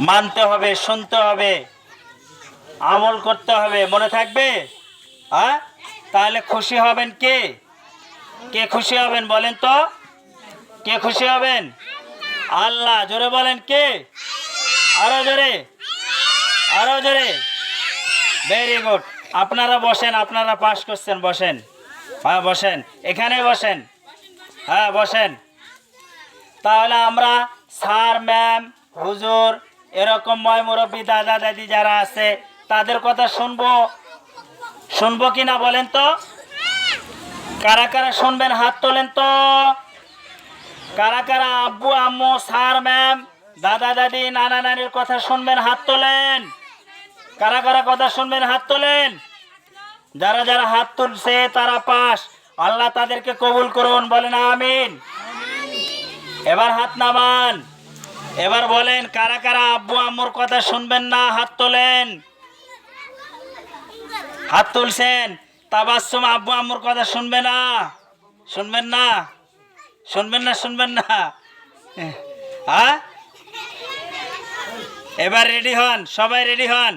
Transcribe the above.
মানতে হবে, শুনতে হবে, আমল করতে হবে, মনে থাকবে? হ্যাঁ তাহলে খুশি হবেন কে? কে খুশি হবেন বলেন তো? কে খুশি হবেন? আল্লাহ, জোরে বলেন কে? আরও জোরে। আরও জোরে। ভেরি গুড আপনারা বসেন, আপনারা পাস করছেন, বসেন। হ্যাঁ বসেন। এখানে বসেন। হ্যাঁ বসেন। তাহলে আমরা স্যার ম্যাম হুজুর এরকম ময় মুরব্বী দাদা দাদি যারা আছে তাদের কথা শুনব। শুনব কি না বলেন তো? কারা কারা শুনবেন হাত তোলেন তো। কারা কারা আব্বু আম্মু স্যার ম্যাম দাদা দাদি নানা নানির কথা শুনবেন হাত তোলেন। কারা কারা কথা শুনবেন হাত তোলেন। যারা যারা হাত তুলছে তারা পাস। আল্লাহ তাদেরকে কবুল করুন বলেন আমিন। এবার হাত নামান। এবার বলেন, কারা কারা আব্বু আম্মুর কথা শুনবেন না? হাত তোলেন। হাত তুলছেন। তাবাসুম আব্বু আম্মুর কথা শুনবে না? শুনবেন না? শুনবেন না শুনবেন না? হ্যাঁ? এবার রেডি হন, সবাই রেডি হন।